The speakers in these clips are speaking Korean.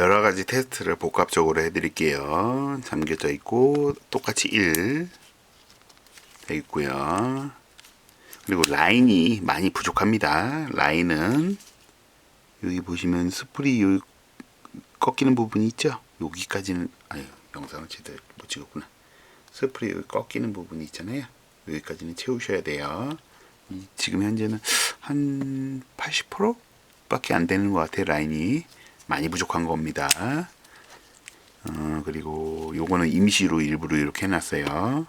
여러 가지 테스트를 복합적으로 해드릴게요. 잠겨져 있고 똑같이 1돼 있고요. 그리고 라인이 많이 부족합니다. 라인은 여기 보시면 스프리 여기 꺾이는 부분이 있죠. 여기까지는 아유 영상을 제대로 못 찍었구나. 스프리 여기 꺾이는 부분이 있잖아요. 여기까지는 채우셔야 돼요. 이- 지금 현재는 한 80%밖에 안 되는 것 같아요. 라인이 많이 부족한 겁니다. 어, 그리고 요거는 임시로 일부러 이렇게 해놨어요.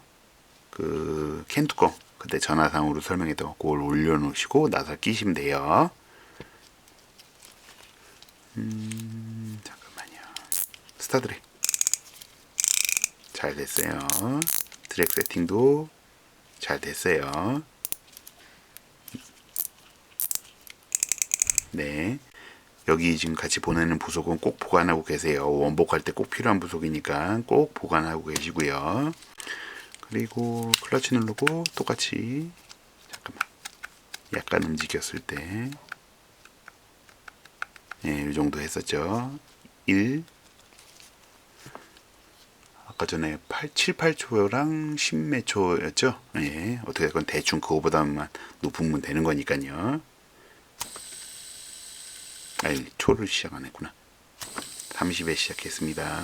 그 캔뚜껑 그때 전화상으로 설명했던 그걸 올려놓으시고 나서 끼시면 돼요. 음, 잠깐만요. 스타드랙 잘 됐어요. 드랙 세팅도 잘 됐어요. 네. 여기 지금 같이 보내는 부속은 꼭 보관하고 계세요. 원복할 때 꼭 필요한 부속이니까 꼭 보관하고 계시고요. 그리고 클러치 누르고 똑같이 잠깐만 약간 움직였을 때 네, 이 정도 했었죠. 1 아까 전에 8, 7, 8초랑 10몇 초였죠. 예, 어떻게 건 대충 그거보다만 높으면 되는 거니까요. 아니, 초를 시작 안 했구나. 30에 시작했습니다.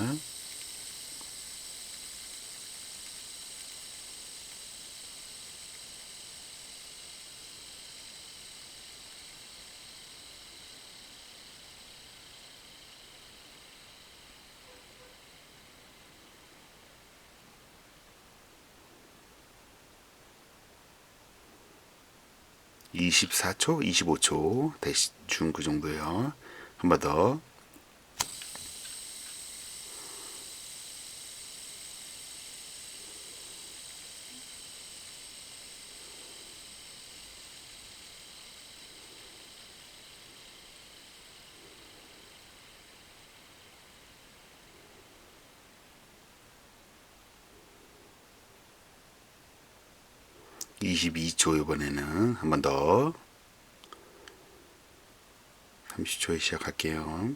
이십사 초 이십오 초 대충 그 정도요. 한 번 더. 이십이 초 이번에는 한 번 더. 30초에 시작할게요.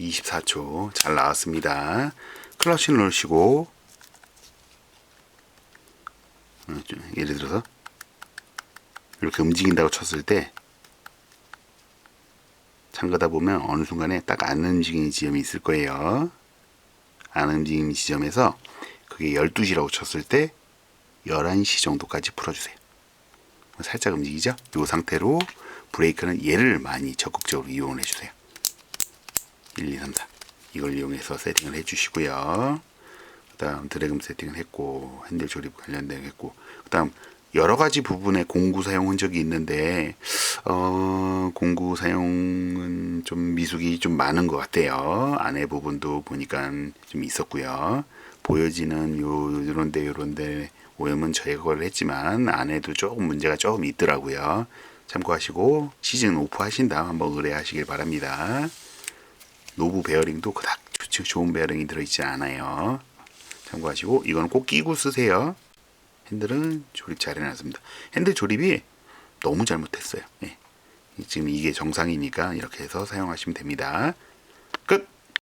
이십사 초잘 나왔습니다. 클러치 어, 좀 예를 들어서 이렇게 움직인다고 쳤을 때 잠그다 보면 어느 순간에 딱 안 움직이는 지점이 있을 거예요. 안 움직이는 지점에서 그게 12시라고 쳤을 때 11시 정도까지 풀어주세요. 살짝 움직이죠? 이 상태로 브레이크는 얘를 많이 적극적으로 이용해 주세요. 1, 2, 3, 4 이걸 이용해서 세팅을 해주시고요. 그 다음 드래금 세팅을 했고 핸들 조립 관련된 했고 그 다음 여러 가지 부분에 공구 사용 흔적이 있는데 어, 공구 사용은 좀 미숙이 좀 많은 것 같아요. 안에 부분도 보니까 좀 있었고요. 보여지는 요 요런데 요런데 오염은 제거를 했지만 안에도 조금 문제가 조금 있더라고요. 참고하시고 시즌 오프 하신 다음 한번 의뢰하시길 바랍니다. 노브 베어링도 그닥 좋- 좋은 베어링이 들어있지 않아요. 참고하시고 이건 꼭 끼고 쓰세요. 핸들은 조립 잘 해놨습니다. 핸들 조립이 너무 잘못했어요. 예. 지금 이게 정상이니까 이렇게 해서 사용하시면 됩니다.